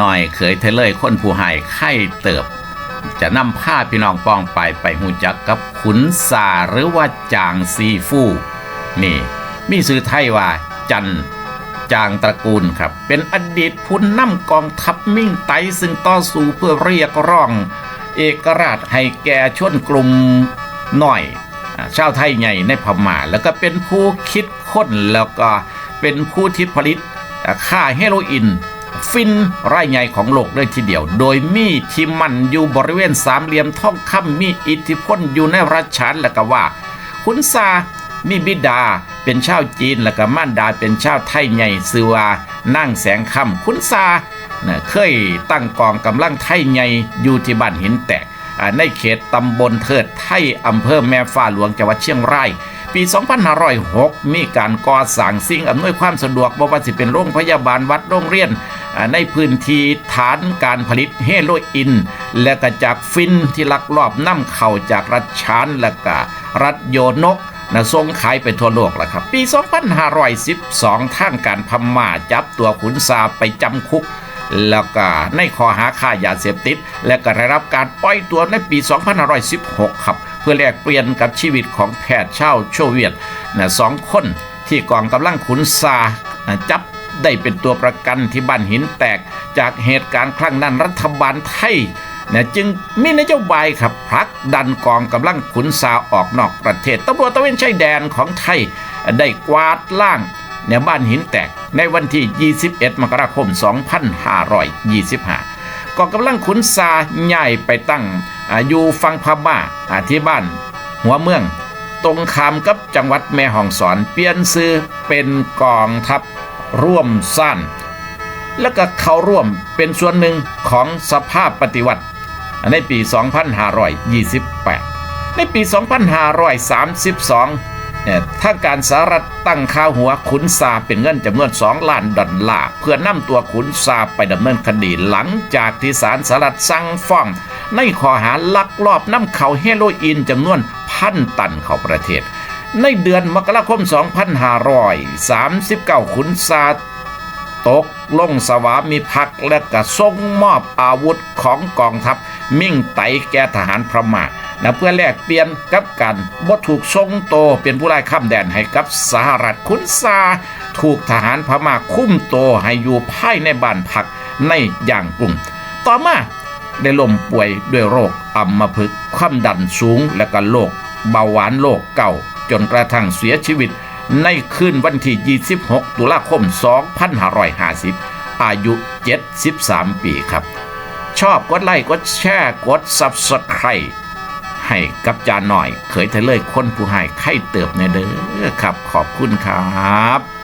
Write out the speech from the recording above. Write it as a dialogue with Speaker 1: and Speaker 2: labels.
Speaker 1: น้อยเคยเทเลยคนผู้หายไข้เติบ จะนำผ้าพี่น้องป้องไปไปหูจักกับขุนสาหรือว่าจางซีฟู่นี่ มีสื่อไทยว่าจันจางตระกูลครับ เป็นอดีตผู้นำกองทัพมิ่งไตซึ่งต่อสู้เพื่อเรียกร้อง เอกราชให้แก่ชนกลุ่มหน่อยชาวไทยใหญ่ในพม่าแล้วก็เป็นผู้คิดค้นแล้วก็เป็นผู้ที่ผลิตอ่าค่าเฮโรอีน ฟินรายใหญ่ของโลกเลยทีเดียว โดยมีที่มันอยู่บริเวณสามเหลี่ยมทองคำมีอิทธิพลอยู่ในรัชฉานและก็ว่าขุนซามีบิดาเป็นชาวจีนและก็ม่านดาเป็นชาวไทยใหญ่ซือว่านั่งแสงคำขุนซาเคยตั้งกองกำลังไทยใหญ่อยู่ที่บ้านหินแตกในเขตตำบลเทิดไทยอำเภอแม่ฟ้าหลวงจังหวัดเชียงราย ปี 2506 มีการก่อสร้างสิ่งอำนวยความสะดวกบ่ว่าสิเป็นโรงพยาบาลวัดโรงเรียน ในพื้นที่ฐานการผลิตเฮโรอีนและก็จากฟินที่ลักลอบนำเข้าจากรัฐชานและก็รัฐโยนกนะส่งขายไปทั่วโลกแล้วครับ ปี 2512 ทางการพม่าจับตัวขุนซาไปจำคุก แล้วก็ในข้อหาค้ายาเสพติด และก็ได้รับการปล่อยตัวในปี 2516 ครับ เพื่อแลกเปลี่ยนกับชีวิตของแพทย์ชาวโชเวียตนะสองคนที่กองกำลังขุนซาจับ ได้เป็นตัวประกันที่บ้านหินแตก จากเหตุการณ์ครั้งนั้นรัฐบาลไทยนะจึงมีนโยบายครับผลักดันกองกำลังขุนซาออกนอกประเทศตำรวจตะเวนชายแดนของไทย ได้กวาดล่างในบ้านหินแตกในวันที่ 21 มกราคม 2525ก็กำลังขุนซาใหญ่ไปตั้งออยู่ฟังพม่าอ่าที่บ้าน หัวเมือง ตรงขามกับจังหวัดแม่ฮ่องสอน เปลี่ยนซื้อเป็นกองทัพ ร่วมสั้นแล้วก็เข้าร่วมเป็นส่วนหนึ่งของสภาพปฏิวัติ ในปี 2528 ในปี 2532เนี่ยทางการสหรัฐตั้งค่าหัวขุนซาเป็นเงินจำนวน 2 ล้านดอลลาร์เพื่อนำตัวขุนซาไปดำเนินคดีหลังจากที่ศาลสหรัฐสั่งฟ้อง ในข้อหาลักลอบนำเข้าเฮโรอีนจำนวนพันตันเข้าประเทศ ในเดือนมกราคม 2539 ขุนซาตกลงสวามิภักดิ์และก็ส่งมอบอาวุธของกองทัพมิ่งไตแก่ทหารพม่านะเพื่อแลกเปลี่ยนกับการบ่ถูกทรงโตเป็นผู้ไล่ข้ามแดนให้กับสหรัฐคุณซา ถูกทหารพม่าคุ้มโตให้อยู่ภายในบ้านพักในอย่างกลุ่ม ต่อมาได้ล้มป่วยด้วยโรคอัมพฤกษ์ความดันสูงและก็โรคเบาหวานโรคเก่า จนกระทั่งเสียชีวิต ในคืนวันที่ 26 ตุลาคม 2550 อายุ 73 ปีครับ ชอบกดไลค์กดแชร์กด Subscribe ให้กับจาหน่อยเคยทะเลยคนผู้ใหายไข้เติบในเด้อครับ ขอบคุณครับ